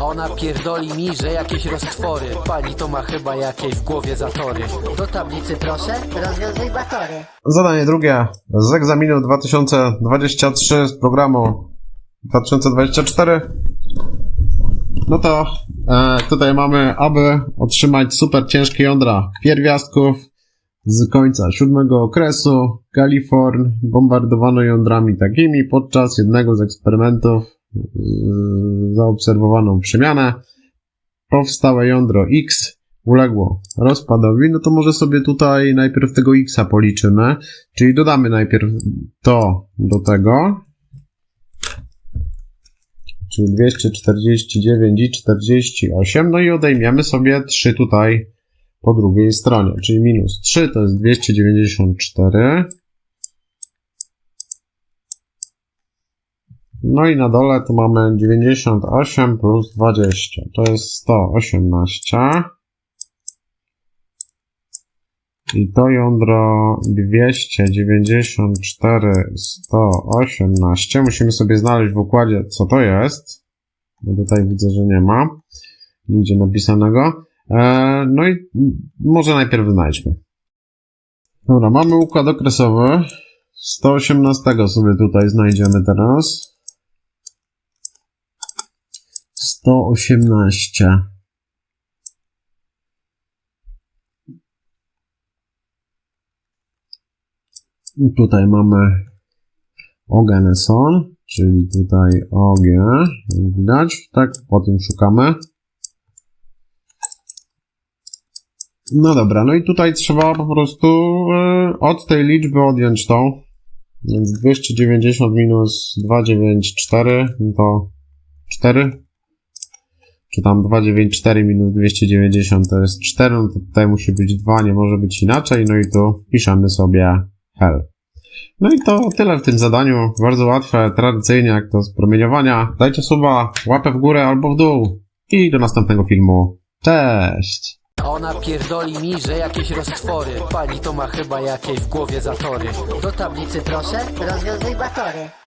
Ona pierdoli mi, że jakieś roztwory. Pani to ma chyba jakieś w głowie zatory. Do tablicy proszę, rozwiązuj batory. Zadanie drugie. Z egzaminu 2023 z programu 2024. No to e, tutaj mamy, aby otrzymać super ciężkie jądra pierwiastków z końca siódmego okresu, Kaliforn bombardowano jądrami takimi podczas jednego z eksperymentów zaobserwowano przemianę. Powstałe jądro X uległo rozpadowi, no to może sobie tutaj najpierw tego X policzymy, czyli dodamy najpierw to do tego, czyli 249 i 48, no i odejmiemy sobie 3 tutaj po drugiej stronie, czyli minus 3 to jest 294. No i na dole to mamy 98 plus 20, to jest 118. I to jądro 294, 118. Musimy sobie znaleźć w układzie, co to jest. Bo tutaj widzę, że nie ma nigdzie napisanego. E, no i może najpierw znajdźmy. Dobra, mamy układ okresowy. 118 sobie tutaj znajdziemy teraz. 118. I tutaj mamy Ogeneson, czyli tutaj OG, jak widać, tak, po tym szukamy. No dobra, no i tutaj trzeba po prostu e, od tej liczby odjąć tą, więc 290 minus 294 no to 4, czy tam 294 minus 290 to jest 4, no to tutaj musi być 2, nie może być inaczej, no i tu piszemy sobie hell. No i to tyle w tym zadaniu. Bardzo łatwe, tradycyjnie jak to z promieniowania. Dajcie suba, łapę w górę albo w dół. I do następnego filmu. Cześć! Ona pierdoli mi, że jakieś roztwory Pani to ma chyba jakieś w głowie zatory Do tablicy proszę, rozwiązuj batory